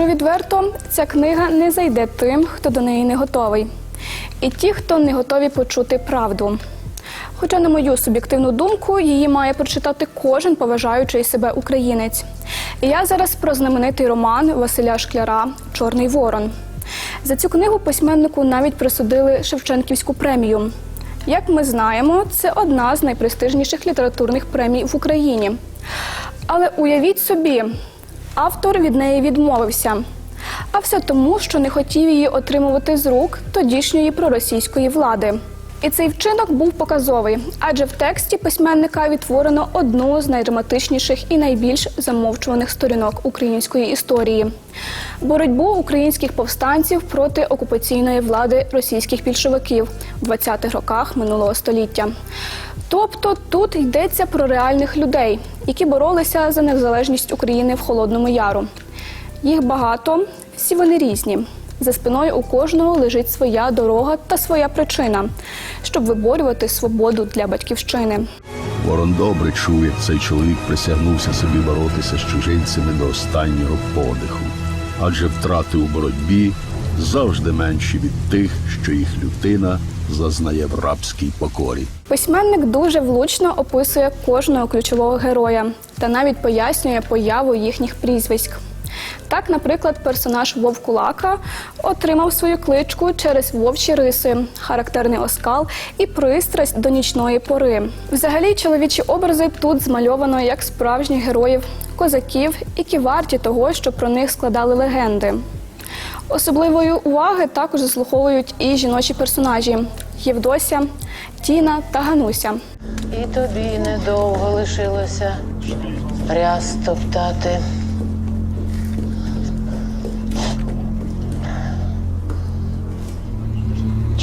Скажу відверто, ця книга не зайде тим, хто до неї не готовий, і ті, хто не готові почути правду. Хоча, на мою суб'єктивну думку, її має прочитати кожен поважаючий себе українець. І я зараз про знаменитий роман Василя Шкляра Чорний ворон. За цю книгу письменнику навіть присудили Шевченківську премію. Як ми знаємо, це одна з найпрестижніших літературних премій в Україні. Але уявіть собі, автор від неї відмовився. А все тому, що не хотів її отримувати з рук тодішньої проросійської влади. І цей вчинок був показовий, адже в тексті письменника відтворено одну з найдраматичніших і найбільш замовчуваних сторінок української історії боротьбу українських повстанців проти окупаційної влади російських більшовиків в 20-х роках минулого століття. Тобто тут йдеться про реальних людей, які боролися за незалежність України в Холодному Яру. Їх багато, всі вони різні. За спиною у кожного лежить своя дорога та своя причина, щоб виборювати свободу для батьківщини. Ворон добре як цей чоловік присягнувся собі боротися з чужинцями до останнього подиху, адже втрати у боротьбі завжди менші від тих, що їх людина зазнає в рабській покорі. Письменник дуже влучно описує кожного ключового героя та навіть пояснює появу їхніх прізвиськ. Так, наприклад, персонаж Вовкулака отримав свою кличку через вовчі риси, характерний оскал і пристрасть до нічної пори. Взагалі, чоловічі образи тут змальовано як справжніх героїв, козаків, які варті того, що про них складали легенди. Особливої уваги також заслуховують і жіночі персонажі Євдося, Тіна та Гануся. І тобі недовго лишилося ряс топтати.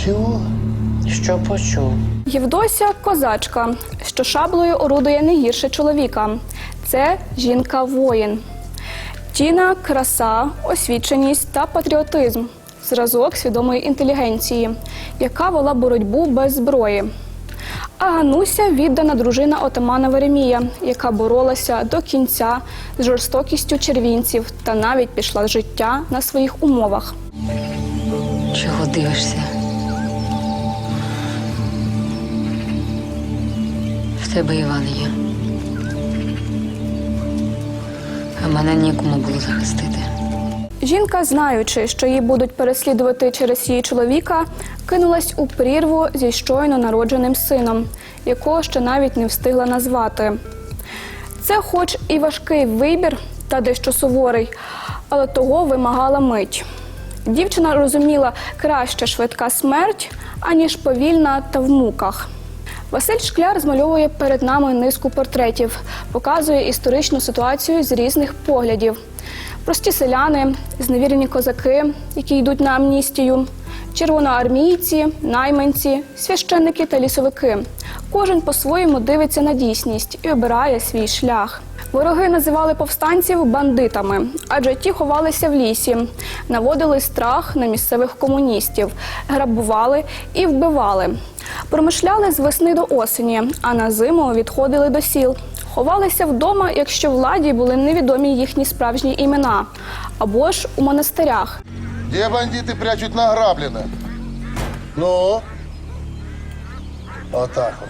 Чого? Що почув? Євдося козачка, що шаблею орудує не гірше чоловіка. Це жінка-воїн. Тіна краса, освіченість та патріотизм, зразок свідомої інтелігенції, яка вела боротьбу без зброї. А Гануся віддана дружина отамана Веремія, яка боролася до кінця з жорстокістю червінців та навіть пішла з життя на своїх умовах. Чого дивишся? В тебе Іван є. Мене нікому було захистити. Жінка, знаючи, що її будуть переслідувати через її чоловіка, кинулась у прірву зі щойно народженим сином, якого ще навіть не встигла назвати. Це, хоч і важкий вибір та дещо суворий, але того вимагала мить. Дівчина розуміла краще швидка смерть, аніж повільна та в муках. Василь Шкляр змальовує перед нами низку портретів, показує історичну ситуацію з різних поглядів. Прості селяни, зневірені козаки, які йдуть на амністію, червоноармійці, найманці, священники та лісовики. Кожен по-своєму дивиться на дійсність і обирає свій шлях. Вороги називали повстанців бандитами, адже ті ховалися в лісі, наводили страх на місцевих комуністів, грабували і вбивали. Промишляли з весни до осені, а на зиму відходили до сіл. Ховалися вдома, якщо владі були невідомі їхні справжні імена, або ж у монастирях. Где бандиты прячут награбленное? Ну? Вот так вот.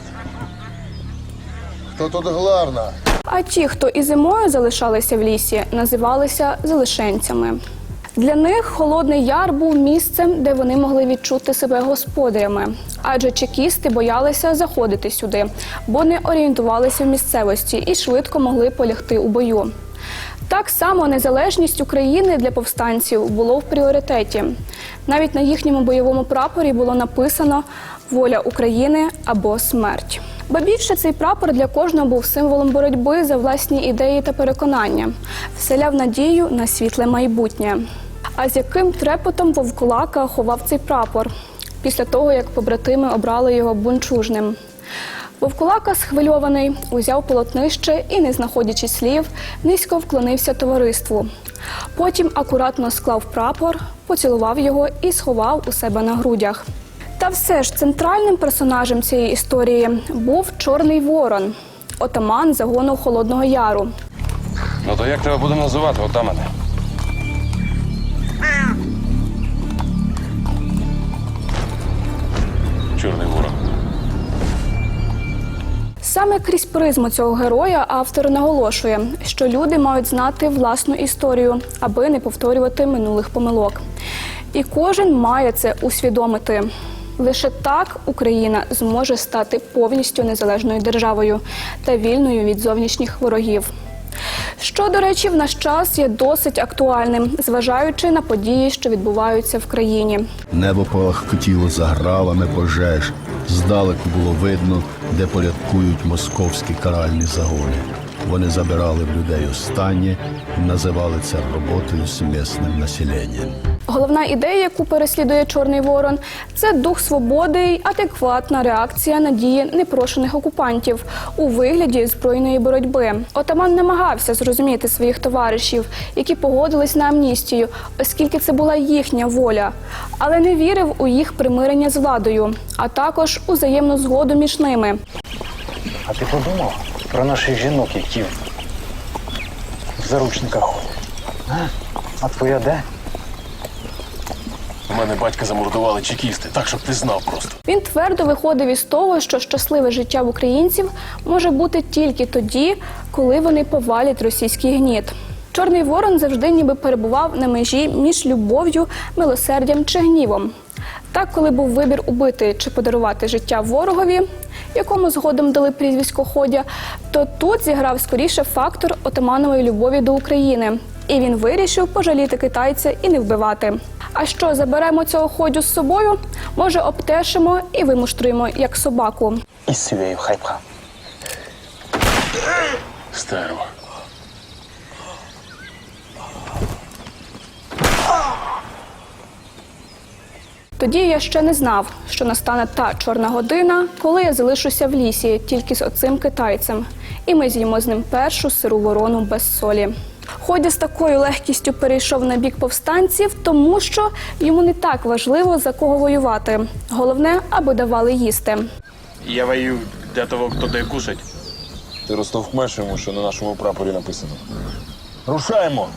Кто тут главное? А ті, хто і зимою залишалися в лісі, називалися залишенцями. Для них Холодний Яр був місцем, де вони могли відчути себе господарями, адже чекісти боялися заходити сюди, бо не орієнтувалися в місцевості і швидко могли полягти у бою. Так само незалежність України для повстанців було в пріоритеті. Навіть на їхньому бойовому прапорі було написано Воля України або смерть. Ба більше цей прапор для кожного був символом боротьби за власні ідеї та переконання, вселяв надію на світле майбутнє. А з яким трепотом вовкулака ховав цей прапор після того, як побратими обрали його бунчужним. Вовкулака, схвильований, узяв полотнище і, не знаходячи слів, низько вклонився товариству. Потім акуратно склав прапор, поцілував його і сховав у себе на грудях. Та все ж центральним персонажем цієї історії був Чорний Ворон, отаман загону Холодного Яру. Ну то як тебе буде називати, отамане? Чорний ворон. Саме крізь призму цього героя автор наголошує, що люди мають знати власну історію, аби не повторювати минулих помилок. І кожен має це усвідомити. Лише так Україна зможе стати повністю незалежною державою та вільною від зовнішніх ворогів. Що, до речі, в наш час є досить актуальним, зважаючи на події, що відбуваються в країні. Небо палахкотіло за гравами пожеж. Здалеку було видно, де порядкують московські каральні загони. Вони забирали в людей останнє і називали це роботою з місним населенням. Головна ідея, яку переслідує Чорний Ворон, це дух свободи й адекватна реакція на дії непрошених окупантів у вигляді збройної боротьби. Отаман намагався зрозуміти своїх товаришів, які погодились на амністію, оскільки це була їхня воля, але не вірив у їх примирення з владою, а також у взаємну згоду між ними. А ти подумав про наших жінок, які в заручниках ходять? А? а твоя де? У мене батька замордували чекісти, так щоб ти знав просто. Він твердо виходив із того, що щасливе життя в українців може бути тільки тоді, коли вони повалять російський гніт. Чорний ворон завжди ніби перебував на межі між любов'ю, милосердям чи гнівом. Так, коли був вибір убити чи подарувати життя ворогові, якому згодом дали прізвисько Ходя, то тут зіграв скоріше фактор отаманової любові до України, і він вирішив пожаліти китайця і не вбивати. А що заберемо цього ходю з собою? Може, обтешимо і вимуштруємо як собаку. І свію хайпа. Стерво. Тоді я ще не знав, що настане та чорна година, коли я залишуся в лісі тільки з оцим китайцем, і ми з'їмо з ним першу сиру ворону без солі. Ходя з такою легкістю перейшов на бік повстанців, тому що йому не так важливо за кого воювати. Головне, аби давали їсти. Я воюю для того, хто дає кушать. Ти розтовкмеш йому, що на нашому прапорі написано. Рушаємо!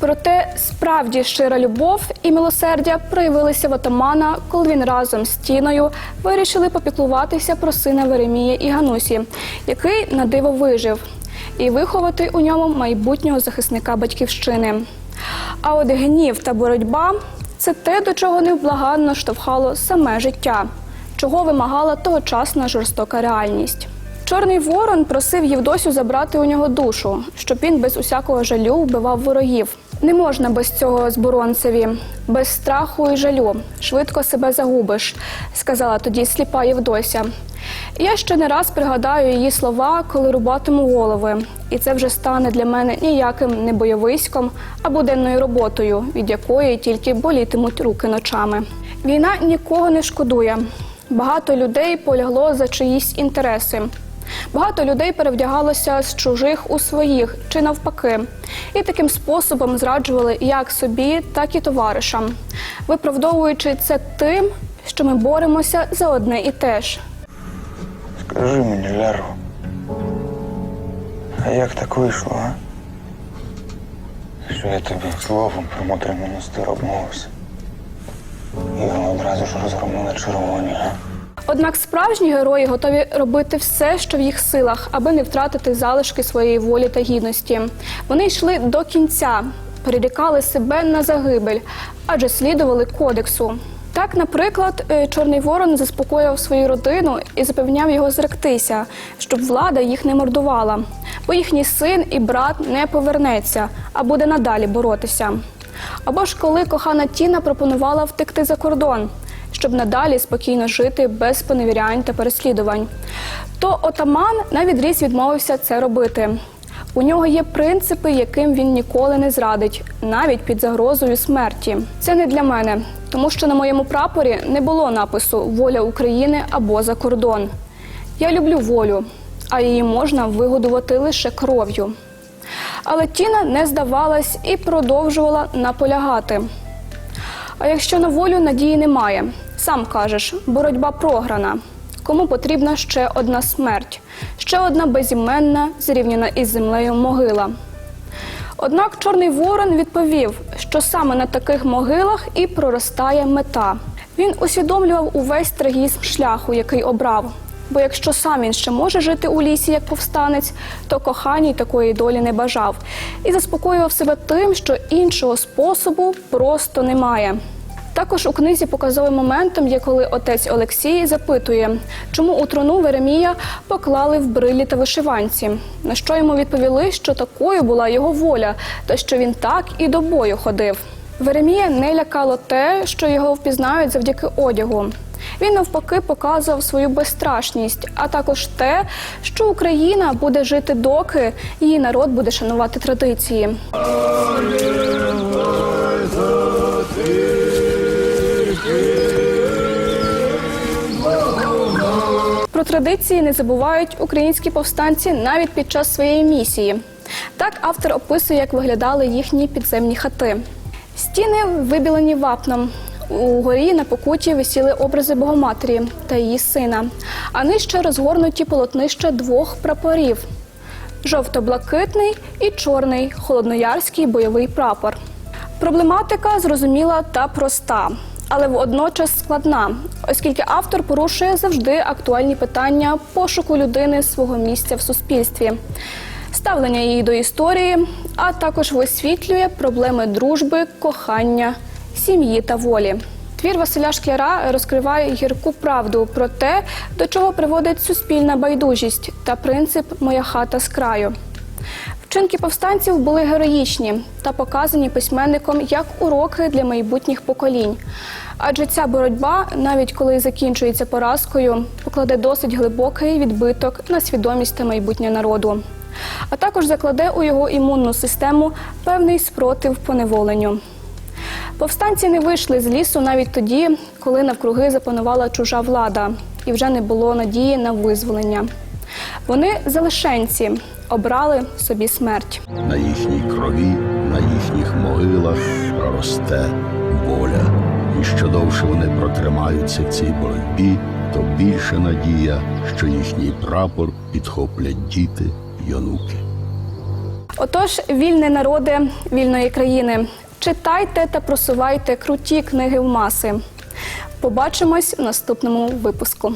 Проте справді щира любов і милосердя проявилися в отамана, коли він разом з Тіною вирішили попіклуватися про сина Веремія і Ганусі, який на диво вижив, і виховати у ньому майбутнього захисника батьківщини. А от гнів та боротьба це те, до чого невблаганно штовхало саме життя, чого вимагала тогочасна жорстока реальність. Чорний ворон просив Євдосю забрати у нього душу, щоб він без усякого жалю вбивав ворогів. Не можна без цього зборонцеві, без страху і жалю. Швидко себе загубиш, сказала тоді сліпа Євдося. Я ще не раз пригадаю її слова, коли рубатиму голови. І це вже стане для мене ніяким не бойовиськом, а буденною роботою, від якої тільки болітимуть руки ночами. Війна нікого не шкодує. Багато людей полягло за чиїсь інтереси. Багато людей перевдягалося з чужих у своїх чи навпаки, і таким способом зраджували як собі, так і товаришам, виправдовуючи це тим, що ми боремося за одне і те ж. Скажи мені, Ляро. А як так вийшло, а? Що я тобі словом про мотрий монастир обмовився? І його одразу ж розгромили червоні, а? Однак справжні герої готові робити все, що в їх силах, аби не втратити залишки своєї волі та гідності. Вони йшли до кінця, перерікали себе на загибель, адже слідували кодексу. Так, наприклад, е, Чорний Ворон заспокоював свою родину і запевняв його зректися, щоб влада їх не мордувала, бо їхній син і брат не повернеться, а буде надалі боротися. Або ж коли кохана Тіна пропонувала втекти за кордон, щоб надалі спокійно жити без поневірянь та переслідувань, то отаман навідріз відмовився це робити. У нього є принципи, яким він ніколи не зрадить, навіть під загрозою смерті. Це не для мене, тому що на моєму прапорі не було напису Воля України або за кордон. Я люблю волю, а її можна вигодувати лише кров'ю. Але Тіна не здавалась і продовжувала наполягати. А якщо на волю надії немає, сам кажеш, боротьба програна. Кому потрібна ще одна смерть, ще одна безіменна, зрівняна із землею могила. Однак Чорний Ворон відповів, що саме на таких могилах і проростає мета. Він усвідомлював увесь трагізм шляху, який обрав. Бо якщо сам він ще може жити у лісі як повстанець, то коханій такої долі не бажав і заспокоював себе тим, що іншого способу просто немає. Також у книзі показовим моментом є, коли отець Олексій запитує, чому у труну Веремія поклали в брилі та вишиванці. На що йому відповіли, що такою була його воля, та що він так і до бою ходив. Веремія не лякало те, що його впізнають завдяки одягу. Він навпаки показував свою безстрашність, а також те, що Україна буде жити доки її народ буде шанувати традиції. Про традиції не забувають українські повстанці навіть під час своєї місії. Так автор описує, як виглядали їхні підземні хати. Стіни вибілені вапном. Угорі на покуті висіли образи Богоматері та її сина, а нижче розгорнуті полотнища двох прапорів: жовто-блакитний і чорний холодноярський бойовий прапор. Проблематика зрозуміла та проста, але водночас складна, оскільки автор порушує завжди актуальні питання пошуку людини свого місця в суспільстві, ставлення її до історії, а також висвітлює проблеми дружби, кохання, сім'ї та волі. Твір Василя Шкляра розкриває гірку правду про те, до чого приводить суспільна байдужість та принцип Моя хата з краю. Вчинки повстанців були героїчні та показані письменником як уроки для майбутніх поколінь. Адже ця боротьба, навіть коли закінчується поразкою, покладе досить глибокий відбиток на свідомість та майбутнє народу, а також закладе у його імунну систему певний спротив поневоленню. Повстанці не вийшли з лісу навіть тоді, коли навкруги запанувала чужа влада, і вже не було надії на визволення. Вони залишенці обрали собі смерть. На їхній крові, на їхніх могилах проросте воля. І що довше вони протримаються в цій боротьбі, то більше надія, що їхній прапор підхоплять діти й онуки. Отож, вільне народи вільної країни. Читайте та просувайте круті книги в маси. Побачимось в наступному випуску.